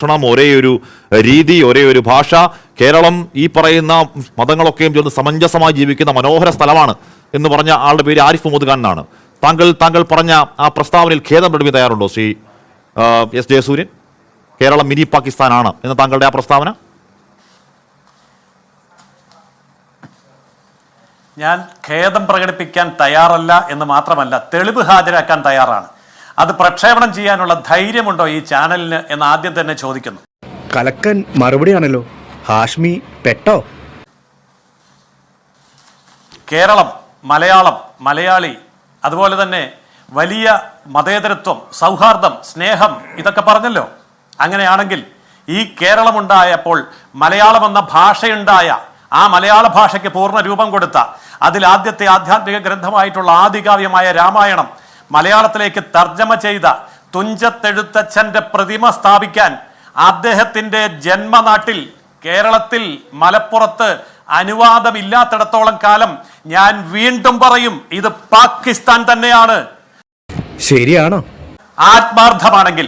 ഭക്ഷണം ഒരേ ഒരു രീതി ഒരേ ഒരു ഭാഷ. കേരളം ഈ പറയുന്ന മതങ്ങളൊക്കെയും ചേർന്ന് സമഞ്ജസമായി ജീവിക്കുന്ന മനോഹര സ്ഥലമാണ് എന്ന് പറഞ്ഞ ആളുടെ പേര് ആരിഫ് മുഹമ്മദ് ഖാൻ എന്നാണ് താങ്കൾ താങ്കൾ പറഞ്ഞ ആ പ്രസ്താവനയിൽ ഖേദം പ്രകടിപ്പിക്കാൻ തയ്യാറുണ്ടോ ശ്രീ എസ് ജയസൂര്യൻ? കേരളം മിനി പാകിസ്ഥാനാണ് എന്ന താങ്കളുടെ ആ പ്രസ്താവന? ഞാൻ ഖേദം പ്രകടിപ്പിക്കാൻ തയ്യാറല്ല എന്ന് മാത്രമല്ല തെളിവ് ഹാജരാക്കാൻ തയ്യാറാണ്. അത് പ്രക്ഷേപണം ചെയ്യാനുള്ള ധൈര്യമുണ്ടോ ഈ ചാനലിന് എന്ന് ആദ്യം തന്നെ ചോദിക്കുന്നു. കലക്കൻ മറുപടിയാണല്ലോ. ഹാഷ്മി പെട്ടോ? കേരളം മലയാളം മലയാളി അതുപോലെ തന്നെ വലിയ മതേതരത്വം സൗഹാർദ്ദം സ്നേഹം ഇതൊക്കെ പറഞ്ഞല്ലോ. അങ്ങനെയാണെങ്കിൽ ഈ കേരളമുണ്ടായപ്പോൾ മലയാളം എന്ന ഭാഷയുണ്ടായ ആ മലയാള ഭാഷയ്ക്ക് പൂർണ രൂപം കൊടുത്ത അതിൽ ആദ്യത്തെ ആധ്യാത്മിക ഗ്രന്ഥമായിട്ടുള്ള ആദികാവ്യമായ രാമായണം മലയാളത്തിലേക്ക് തർജമ ചെയ്ത തുഞ്ചത്തെഴുത്തച്ഛന്റെ പ്രതിമ സ്ഥാപിക്കാൻ അദ്ദേഹത്തിന്റെ ജന്മനാട്ടിൽ കേരളത്തിൽ മലപ്പുറത്ത് അനുവാദമില്ലാത്തിടത്തോളം കാലം ഞാൻ വീണ്ടും പറയും ഇത് പാകിസ്ഥാൻ തന്നെയാണ്. ശരിയാണോ? ആത്മാർത്ഥമാണെങ്കിൽ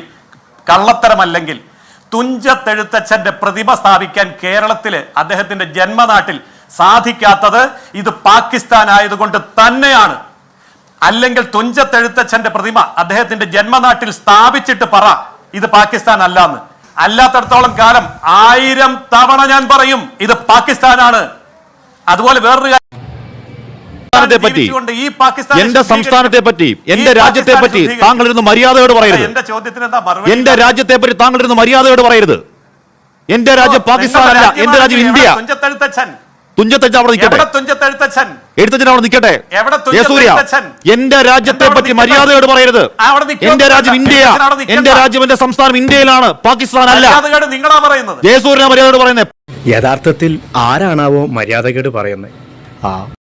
കള്ളത്തരമല്ലെങ്കിൽ തുഞ്ചത്തെഴുത്തച്ഛന്റെ പ്രതിമ സ്ഥാപിക്കാൻ കേരളത്തിൽ അദ്ദേഹത്തിന്റെ ജന്മനാട്ടിൽ സാധിക്കാത്തത് ഇത് പാകിസ്ഥാൻ ആയതുകൊണ്ട് തന്നെയാണ്. അല്ലെങ്കിൽ തുഞ്ചത്തെഴുത്തച്ഛന്റെ പ്രതിമ അദ്ദേഹത്തിന്റെ ജന്മനാട്ടിൽ സ്ഥാപിച്ചിട്ട് പറ ഇത് പാകിസ്ഥാൻ അല്ലാന്ന് അല്ലാത്തടത്തോളം കാലം ആയിരം തവണ ഞാൻ പറയും ഇത് പാകിസ്ഥാനാണ്. അതുപോലെ വേറൊരു സംസ്ഥാനത്തെ പറ്റി എന്റെ സംസ്ഥാനത്തെ പറ്റി എന്റെ രാജ്യത്തെ പറ്റി താങ്കൾ ഇരുന്ന് മര്യാദയോട് പറയരുത്. എന്റെ ചോദ്യത്തിന് എന്താ മറുപടി എന്റെ രാജ്യത്തെ പറ്റി താങ്കൾ ഇരുന്ന് മര്യാദയോട് പറയരുത്. എന്റെ രാജ്യം പാകിസ്ഥാനല്ല എന്റെ രാജ്യം ഇന്ത്യ? അവിടെ നിൽക്കട്ടെ തുഞ്ചത്തെഴുത്തച്ഛൻ എഴുത്തച്ഛൻ അവിടെ നിൽക്കട്ടെ? എന്റെ രാജ്യത്തെ പറ്റി? മര്യാദയോട് പറയരുത് എന്റെ രാജ്യം. ഇന്ത്യ. എന്റെ രാജ്യം എന്റെ സംസ്ഥാനം ഇന്ത്യയിലാണ് പാകിസ്ഥാൻ അല്ല നിങ്ങളാ പറയുന്നത് മര്യാദയോട് പറയുന്നത് യഥാർത്ഥത്തിൽ ആരാണാവോ മര്യാദകേട് പറയുന്നത് ആ